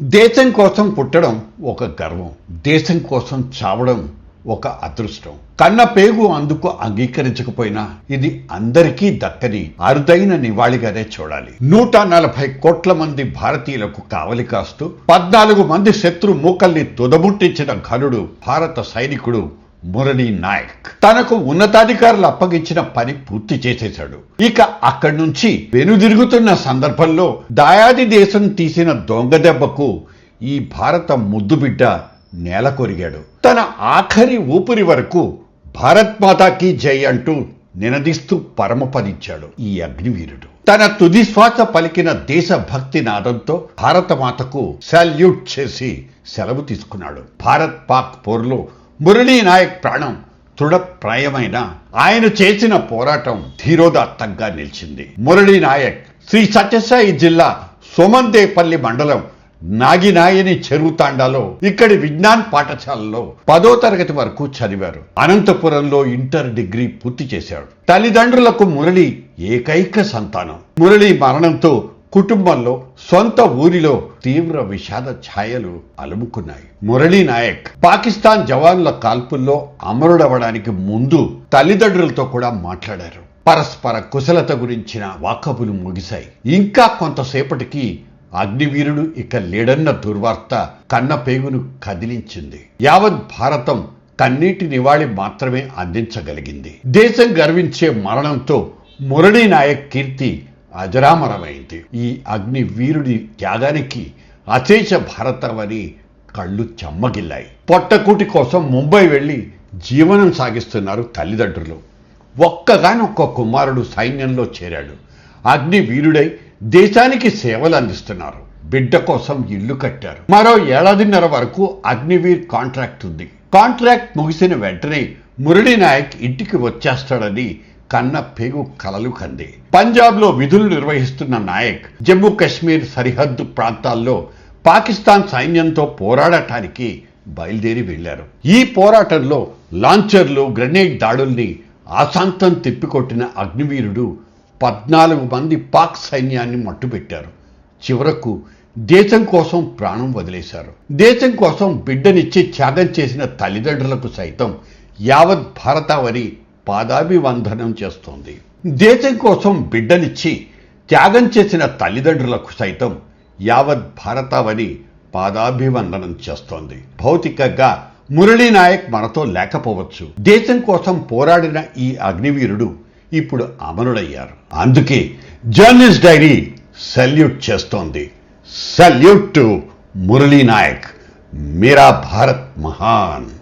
దేశం కోసం పుట్టడం ఒక గర్వం దేశం కోసం చావడం ఒక అదృష్టం. కన్న పేగు అందుకు అంగీకరించకపోయినా ఇది అందరికీ దక్కని అరుదైన నివాళిగానే చూడాలి. నూట నలభై కోట్ల మంది భారతీయులకు కావలి కాస్తూ పద్నాలుగు మంది శత్రు మూకల్ని తుదముట్టించిన ఘనుడు భారత సైనికుడు మురళీ నాయక్. తనకు ఉన్నతాధికారులు అప్పగించిన పని పూర్తి చేసేశాడు. ఇక అక్కడి నుంచి వెనుదిరుగుతున్న సందర్భంలో దాయాది దేశం తీసిన దొంగ దెబ్బకు ఈ భారత ముద్దు బిడ్డ నేల కొరిగాడు. తన ఆఖరి ఊపిరి వరకు భారత్ మాతాకి జై అంటూ నినదిస్తూ పరమపదించాడు ఈ అగ్నివీరుడు. తన తుది శ్వాస పలికిన దేశభక్తి నాదంతో భారతమాతకు సాల్యూట్ చేసి సెలవు తీసుకున్నాడు. భారత్ పాక్ పోర్లో మురళీ నాయక్ ప్రాణం తృఢప్రాయమైన ఆయన చేసిన పోరాటం ధీరోదాత్తంగా నిలిచింది. మురళీ నాయక్ శ్రీ సత్యసాయి జిల్లా సోమందేపల్లి మండలం నాగినాయని చెరువు తాండాలో ఇక్కడి విజ్ఞాన్ పాఠశాలలో పదో తరగతి వరకు చదివారు. అనంతపురంలో ఇంటర్ డిగ్రీ పూర్తి చేశాడు. తల్లిదండ్రులకు మురళి ఏకైక సంతానం. మురళి మరణంతో కుటుంబంలో సొంత ఊరిలో తీవ్ర విషాద ఛాయలు అలుముకున్నాయి. మురళీ నాయక్ పాకిస్తాన్ జవాన్ల కాల్పుల్లో అమరుడవడానికి ముందు తల్లిదండ్రులతో కూడా మాట్లాడారు. పరస్పర కుశలత గురించిన వాకబులు ముగిశాయి. ఇంకా కొంతసేపటికి అగ్నివీరుడు ఇక లేడన్న దుర్వార్త కన్న పేగును కదిలించింది. యావత్ భారతం కన్నీటి నివాళి మాత్రమే అందించగలిగింది. దేశం గర్వించే మరణంతో మురళీ నాయక్ కీర్తి అజరామరమైంది. ఈ అగ్ని వీరుడి త్యాగానికి అశేష భారతవని కళ్ళు చెమ్మగిల్లాయి. పొట్టకూటి కోసం ముంబై వెళ్ళి జీవనం సాగిస్తున్నారు తల్లిదండ్రులు. ఒక్కగానొక్క కుమారుడు సైన్యంలో చేరాడు. అగ్ని వీరుడై దేశానికి సేవలు అందిస్తున్నారు. బిడ్డ కోసం ఇల్లు కట్టారు. మరో ఏడాదిన్నర వరకు అగ్నివీర్ కాంట్రాక్ట్ ఉంది. కాంట్రాక్ట్ ముగిసిన వెంటనే మురళీ నాయక్ ఇంటికి వచ్చేస్తాడని కన్న పేగు కలలు కంది. పంజాబ్లో విధులు నిర్వహిస్తున్న నాయక్ జమ్మూ కాశ్మీర్ సరిహద్దు ప్రాంతాల్లో పాకిస్తాన్ సైన్యంతో పోరాడటానికి బయలుదేరి వెళ్ళారు ఈ పోరాటంలో లాంచర్లు గ్రెనేడ్ దాడుల్ని ఆశాంతం తిప్పికొట్టిన అగ్నివీరుడు పద్నాలుగు మంది పాక్ సైన్యాన్ని మట్టుపెట్టారు చివరకు దేశం కోసం ప్రాణం వదిలేశారు. దేశం కోసం బిడ్డనిచ్చి త్యాగం చేసిన తల్లిదండ్రులకు సైతం యావత్ భారతావని పాదాభివందనం చేస్తోంది. దేశం కోసం బిడ్డనిచ్చి త్యాగం చేసిన తల్లిదండ్రులకు సైతం యావత్ భారతావని పాదాభివందనం చేస్తోంది. భౌతికంగా మురళీ నాయక్ మనతో లేకపోవచ్చు. దేశం కోసం పోరాడిన ఈ అగ్నివీరుడు ఇప్పుడు అమరుడయ్యారు. అందుకే జర్నలిస్ట్ డైరీ సెల్యూట్ చేస్తోంది. Salute to Murali Nayak. మీరా భారత్ మహాన్.